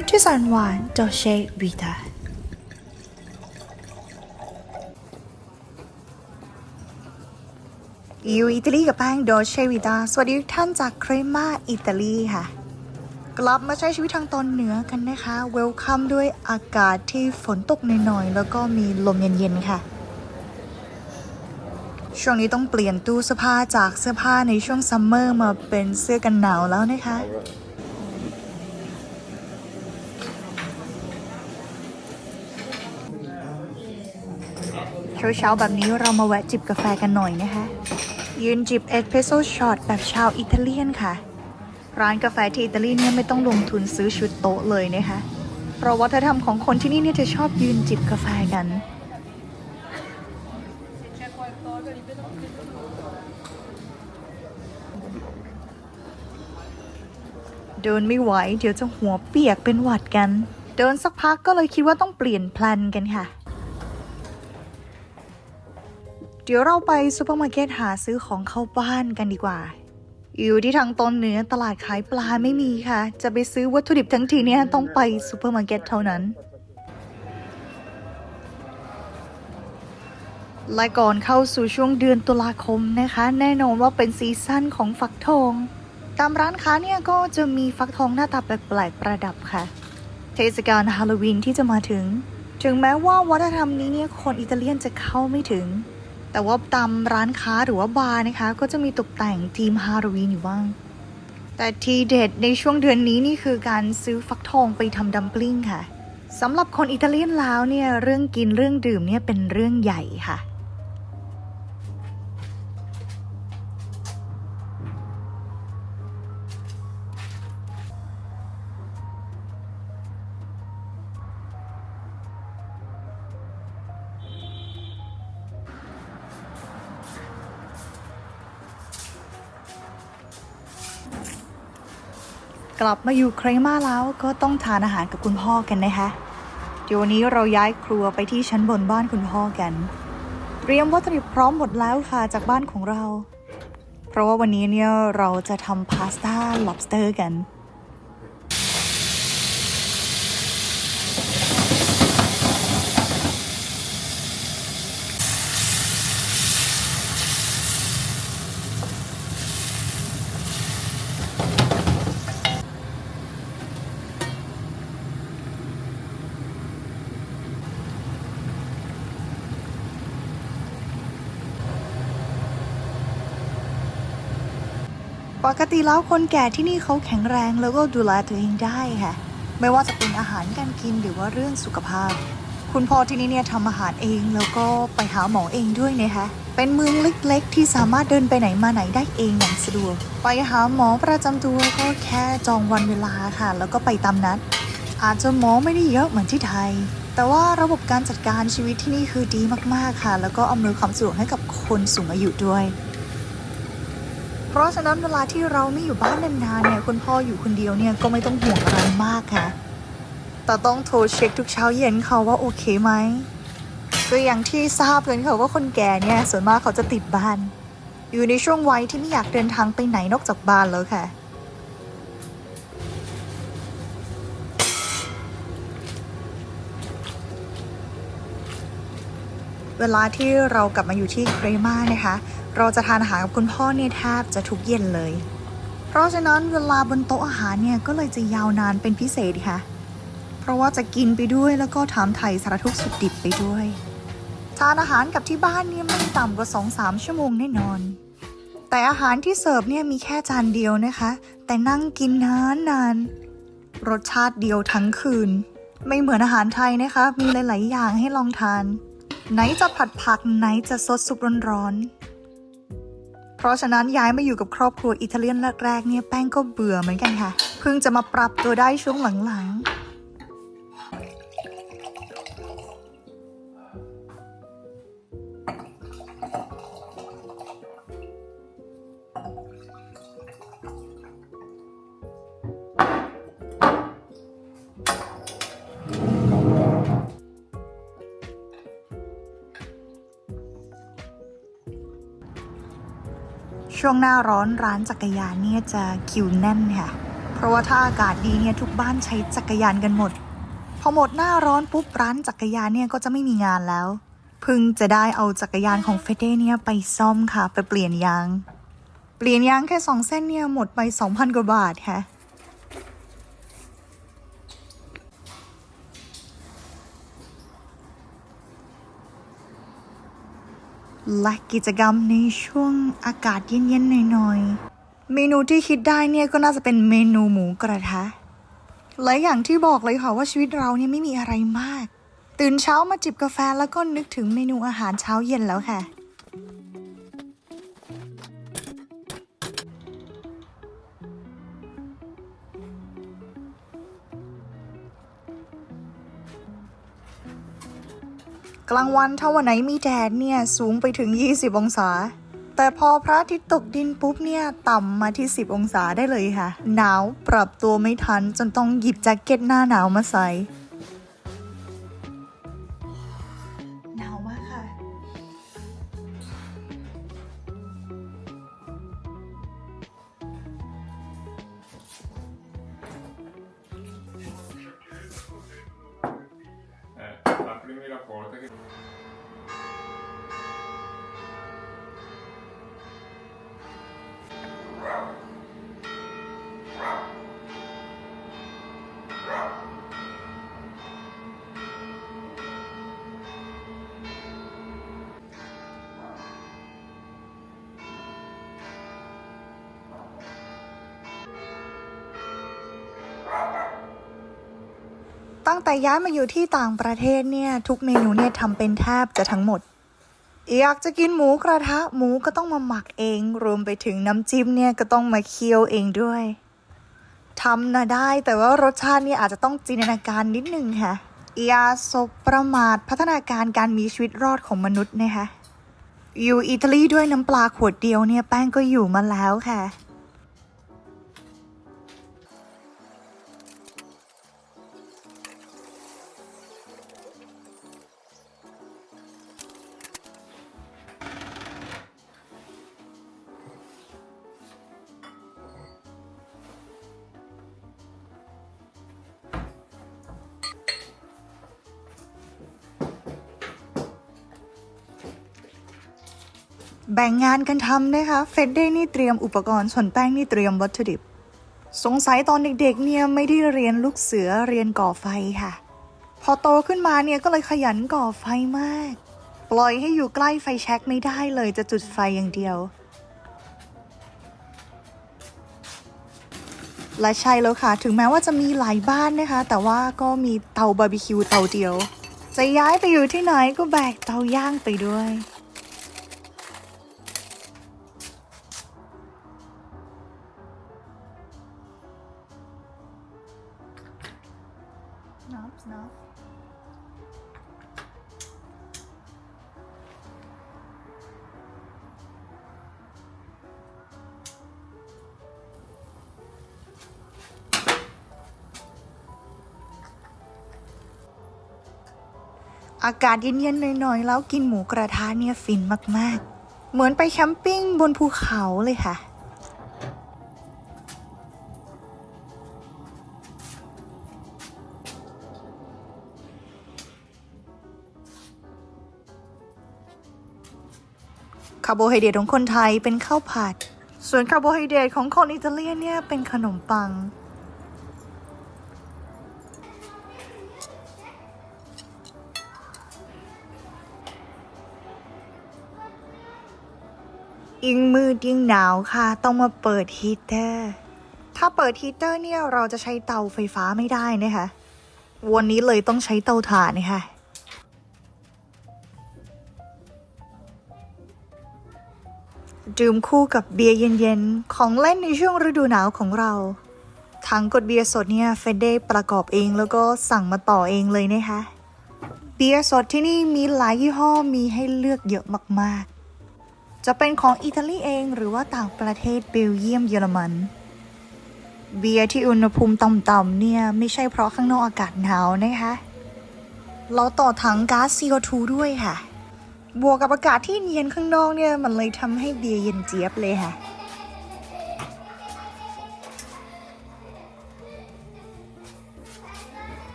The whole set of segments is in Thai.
ชีวิตที่แสนหวานโดเชวิตาอยู่อิตาลีกับแป้งโดเชวิตาสวัสดีทุกท่านจากเครมาอิตาลีค่ะ กลับมาใช้ชีวิตทางตอนเหนือกันนะคะ เวลคัมด้วยอากาศที่ฝนตกหน่อยๆ แล้วก็มีลมเย็นๆ ค่ะ ช่วงนี้ต้องเปลี่ยนตู้เสื้อผ้าจากเสื้อผ้าในช่วงซัมเมอร์มาเป็นเสื้อกันหนาวแล้วนะคะ เช้าๆ แบบนี้เรามาแวะจิบกาแฟกันหน่อยนะคะ ยืนจิบเอสเพรสโซ่ช็อตแบบชาวอิตาเลียนค่ะ ร้านกาแฟที่อิตาลีเนี่ยไม่ต้องลงทุนซื้อชุดโต๊ะเลยนะคะ เพราะวัฒนธรรมของคนที่นี่เนี่ยจะชอบยืนจิบกาแฟกัน เดินไม่ไหว เดี๋ยวจะหัวเปียกเป็นหวัดกัน เดินสักพักก็เลยคิดว่าต้องเปลี่ยนแพลนกันค่ะ ดี๋ยวเราไปซูเปอร์มาร์เก็ตหาซื้อของเข้าบ้านกันดีกว่า อยู่ที่ทางตอนเหนือตลาดขายปลาไม่มีค่ะ จะไปซื้อวัตถุดิบทั้งทีเนี่ยต้องไปซูเปอร์มาร์เก็ตเท่านั้น และก่อนเข้าสู่ช่วงเดือนตุลาคมนะคะ แน่นอนว่าเป็นซีซั่นของฟักทอง ตามร้านค้าเนี่ยก็จะมีฟักทองหน้าตาแปลกๆประดับค่ะ เทศกาลฮาโลวีนที่จะมาถึง ถึงแม้ว่าวัฒนธรรมนี้เนี่ยคนอิตาเลียนจะเข้าไม่ถึง แต่ว่าตามร้านค้าหรือว่าบาร์นะคะ ก็จะมีตกแต่งทีมฮาโลวีนอยู่บ้าง แต่ทีเด็ดในช่วงเดือนนี้นี่คือการซื้อฟักทองไปทำดัมปลิ้งค่ะสำหรับคนอิตาเลียนแล้วเนี่ยเรื่องกินเรื่องดื่มเนี่ยเป็นเรื่องใหญ่ค่ะ กลับมาอยู่เครมาแล้วก็ต้องทานอาหารกับคุณพ่อกันนะคะ เดี๋ยววันนี้เราย้ายครัวไปที่ชั้นบนบ้านคุณพ่อกัน เตรียมวัตถุดิบพร้อมหมดแล้วค่ะจากบ้านของเรา เพราะว่าวันนี้เนี่ยเราจะทำพาสต้า lobster กัน กติแล้วคนแก่ที่นี่เขาแข็งแรงแล้วก็ดูแลตัวเองได้ค่ะ ไม่ว่าจะเป็นอาหารการกินหรือว่าเรื่องสุขภาพ คุณพ่อที่นี่เนี่ยทำอาหารเองแล้วก็ไปหาหมอเองด้วยนะคะเป็นเมืองเล็กๆ ที่สามารถเดินไปไหนมาไหนได้เองอย่างสะดวก ไปหาหมอประจำตัวก็แค่จองวันเวลาค่ะ แล้วก็ไปตามนัด อาจจะหมอไม่ได้เยอะเหมือนที่ไทย แต่ว่าระบบการจัดการชีวิตที่นี่คือดีมากๆค่ะ แล้วก็อำนวยความสะดวกให้กับคนสูงอายุด้วย เพราะฉะนั้นเวลาที่เราไม่อยู่บ้านนานๆเนี่ยคุณพ่ออยู่คนเดียวเนี่ยก็ไม่ต้องห่วงอะไรมากค่ะ แต่ต้องโทรเช็คทุกเช้าเย็นเขาว่าโอเคไหมก็อย่างที่ทราบกันค่ะว่าคนแก่เนี่ยส่วนมากเขาจะติดบ้าน อยู่ในช่วงวัยที่ไม่อยากเดินทางไปไหนนอกจากบ้านแล้วค่ะ เวลาที่เรากลับมาอยู่ที่เครมานะคะ เราจะทานอาหารกับคุณพ่อเนี่ยแทบจะทุกเย็นเลย เพราะฉะนั้นเวลาบนโต๊ะอาหารเนี่ยก็เลยจะยาวนานเป็นพิเศษค่ะ เพราะว่าจะกินไปด้วยแล้วก็ถามไถ่สารทุกข์สุขดิบไปด้วยทานอาหารกับที่บ้านเนี่ยไม่ต่ำกว่า2-3ชั่วโมงแน่นอน แต่อาหารที่เสิร์ฟเนี่ยมีแค่จานเดียวนะคะ แต่นั่งกินนานนานรสชาติเดียวทั้งคืน ไม่เหมือนอาหารไทยนะคะ มีหลาย ๆ อย่างให้ลองทาน ไหนจะผัดผักไหนจะซดซุปร้อนๆ เพราะฉะนั้นย้ายมาอยู่กับครอบครัวอิตาเลียนแรกๆเนี่ยแป้งก็เบื่อเหมือนกันค่ะ เพิ่งจะมาปรับตัวได้ช่วงหลังๆ ช่วงหน้าร้อนร้านจักรยานเนี่ยจะคิวแน่นค่ะ เพราะว่าถ้าอากาศดีเนี่ยทุกบ้านใช้จักรยานกันหมด พอหมดหน้าร้อนปุ๊บร้านจักรยานเนี่ยก็จะไม่มีงานแล้ว เพึ่งจะได้เอาจักรยานของเฟเดเนี่ยไปซ่อมค่ะ ไปเปลี่ยนยาง เปลี่ยนยางแค่สองเส้นเนี่ยหมดไป 2,000 กว่าบาทค่ะ และกิจกรรมในช่วงอากาศเย็นๆหน่อยๆ เมนูที่คิดได้เนี่ยก็น่าจะเป็นเมนูหมูกระทะ และอย่างที่บอกเลยค่ะว่าชีวิตเราเนี่ยไม่มีอะไรมาก ตื่นเช้ามาจิบกาแฟแล้วก็นึกถึงเมนูอาหารเช้าเย็นแล้วค่ะ กลางวันถ้าวันไหนมีแดดเนี่ยสูงไปถึง 20 องศา แต่พอพระอาทิตย์ตกดินปุ๊บเนี่ยต่ำมาที่ 10 องศาได้เลยค่ะ หนาวปรับตัวไม่ทันจนต้องหยิบแจ็คเก็ตหน้าหนาวมาใส่ la porta che... ตั้งแต่ย้ายมาอยู่ที่ต่างประเทศเนี่ย ทุกเมนูเนี่ยทำเป็นแทบจะทั้งหมด อยากจะกินหมูกระทะหมูก็ต้องมาหมักเอง รวมไปถึงน้ำจิ้มเนี่ยก็ต้องมาเคี่ยวเองด้วยทำนะได้แต่ว่ารสชาติเนี่ยอาจจะต้องจินตนาการนิดนึงค่ะอย่าสบประมาทพัฒนาการการมีชีวิตรอดของมนุษย์นะคะอยู่อิตาลีด้วยน้ำปลาขวดเดียวเนี่ยแป้งก็อยู่มาแล้วค่ะ แบ่งงานกันทำนะคะ เฟดเด้นี่เตรียมอุปกรณ์ ส่วนแป้งนี่เตรียมวัตถุดิบ สงสัยตอนเด็กๆเนี่ยไม่ได้เรียนลูกเสือเรียนก่อไฟค่ะ พอโตขึ้นมาเนี่ยก็เลยขยันก่อไฟมาก ปล่อยให้อยู่ใกล้ไฟแช็กไม่ได้เลยจะจุดไฟอย่างเดียว และใช่แล้วค่ะ ถึงแม้ว่าจะมีหลายบ้านนะคะ แต่ว่าก็มีเตาบาร์บีคิวเตาเดียว จะย้ายไปอยู่ที่ไหนก็แบกเตาย่างไปด้วย อากาศเย็นๆหน่อยๆ แล้วกินหมูกระทะเนี่ยฟินมากๆ เหมือนไปแคมปิ้งบนภูเขาเลยค่ะ คาร์โบไฮเดรตของคนไทยเป็นข้าวผัด ส่วนคาร์โบไฮเดรตของคนอิตาเลียนเนี่ยเป็นขนมปัง ยิ่งมืดยิ่งหนาวค่ะ ต้องมาเปิดฮีเตอร์ ถ้าเปิดฮีเตอร์เนี่ยเราจะใช้เตาไฟฟ้าไม่ได้นะคะ วันนี้เลยต้องใช้เตาถ่านนะคะดื่มคู่กับเบียร์เย็นๆ ของเล่นในช่วงฤดูหนาวของเรา ถังกดเบียร์สดเนี่ยเฟเดประกอบเองแล้วก็สั่งมาต่อเองเลยนะคะ เบียร์สดที่นี่มีหลายยี่ห้อมีให้เลือกเยอะมากๆ จะเป็นของอิตาลีเองหรือว่าต่างประเทศเบลเยียมเยอรมัน เบียร์ที่อุณหภูมิต่ำๆเนี่ย ไม่ใช่เพราะข้างนอกอากาศหนาวนะคะเราต่อถังก๊าซ CO2 ด้วยค่ะ บวกกับอากาศที่เย็นข้างนอกเนี่ย มันเลยทำให้เบียร์เย็นเจี๊ยบเลยค่ะ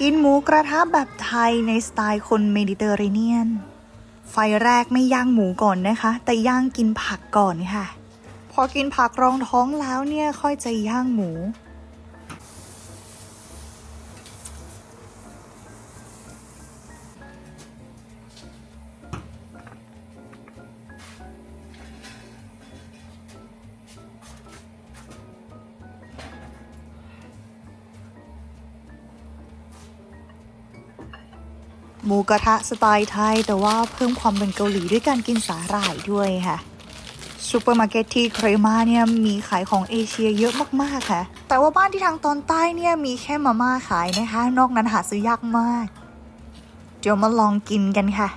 กินหมูกระทะแบบไทยในสไตล์คนเมดิเตอร์เรเนียน ไฟแรกไม่ย่างหมูก่อนนะคะ แต่ย่างกินผักก่อนค่ะ พอกินผักรองท้องแล้วเนี่ยค่อยจะย่างหมู หมูกระทะสไตล์ไทย แต่ว่าเพิ่มความเป็นเกาหลีด้วยการกินสาหร่ายด้วยค่ะซูเปอร์มาร์เก็ตที่เครมาเนี่ยมีขายของเอเชียเยอะมากๆค่ะ แต่ว่าบ้านที่ทางตอนใต้เนี่ยมีแค่มาม่าขายนะคะ นอกนั้นหาซื้อยากมาก เดี๋ยวมาลองกินกันค่ะ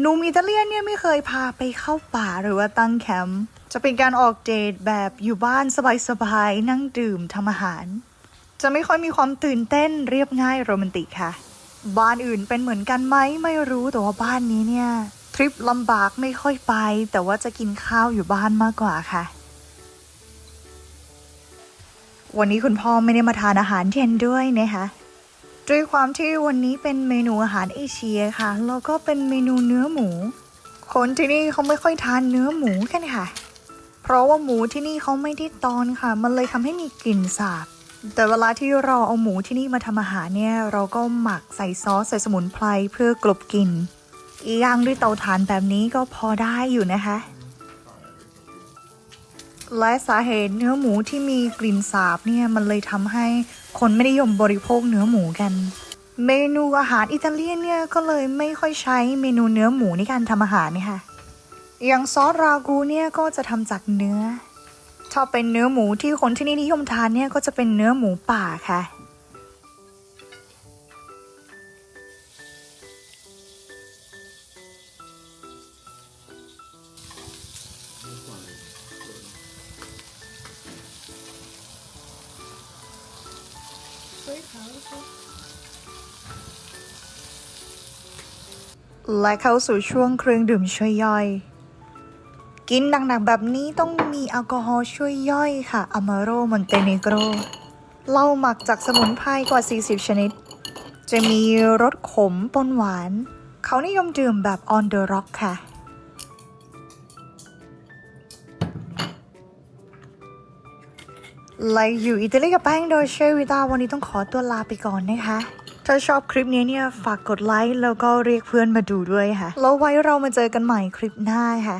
หนุ่มอิตาเลียนเนี่ยไม่เคยพาไปเข้าป่าหรือว่าตั้งแคมป์จะเป็นการออกเดทแบบอยู่บ้านสบายๆ นั่งดื่มทำอาหาร จะไม่ค่อยมีความตื่นเต้นเรียบง่ายโรแมนติกค่ะ บ้านอื่นเป็นเหมือนกันไหมไม่รู้แต่ว่าบ้านนี้เนี่ยทริปลำบากไม่ค่อยไป แต่ว่าจะกินข้าวอยู่บ้านมากกว่าค่ะ วันนี้คุณพ่อไม่ได้มาทานอาหารเย็นด้วยนะคะ ด้วยความที่วันนี้เป็นเมนูอาหารเอเชียค่ะ แล้วก็เป็นเมนูเนื้อหมู คนที่นี่เขาไม่ค่อยทานเนื้อหมูกันค่ะ เพราะว่าหมูที่นี่เขาไม่ได้ตอนค่ะ มันเลยทำให้มีกลิ่นสาบ แต่เวลาที่เราเอาหมูที่นี่มาทำอาหารเนี่ย เราก็หมักใส่ซอสใส่สมุนไพรเพื่อกลบกลิ่นย่างด้วยเตาถ่านแบบนี้ก็พอได้อยู่นะคะ และสาเหตุเนื้อหมูที่มีกลิ่นสาบเนี่ยมันเลยทำให้ คนไม่นิยมบริโภคเนื้อหมูกัน เมนูอาหารอิตาเลียนเนี่ยก็เลยไม่ค่อยใช้เมนูเนื้อหมูในการทำอาหารนี่ค่ะอย่างซอสรากูเนี่ยก็จะทำจากเนื้อ ถ้าเป็นเนื้อหมูที่คนที่นี่นิยมทานเนี่ยก็จะเป็นเนื้อหมูป่าค่ะ และเข้าสู่ช่วงเครื่องดื่มช่วยย่อย กินหนักๆแบบนี้ต้องมีแอลกอฮอล์ช่วยย่อยค่ะอ m มโรมอนเตเนโกรเหล้าหมักจากสมุนไพรกว่า 40 ชนิด จะมีรสขมปนหวาน เขานิยมดื่มแบบ on the rock ค่ะ ไลฟ์อยู่อิตาลีกับแป้งโดยเชฟวิตาวันนี้ต้องขอตัวลาไปก่อนนะคะ ถ้าชอบคลิปนี้เนี่ย ฝากกดไลค์แล้วก็เรียกเพื่อนมาดูด้วยค่ะ แล้วไว้เรามาเจอกันใหม่คลิปหน้าค่ะ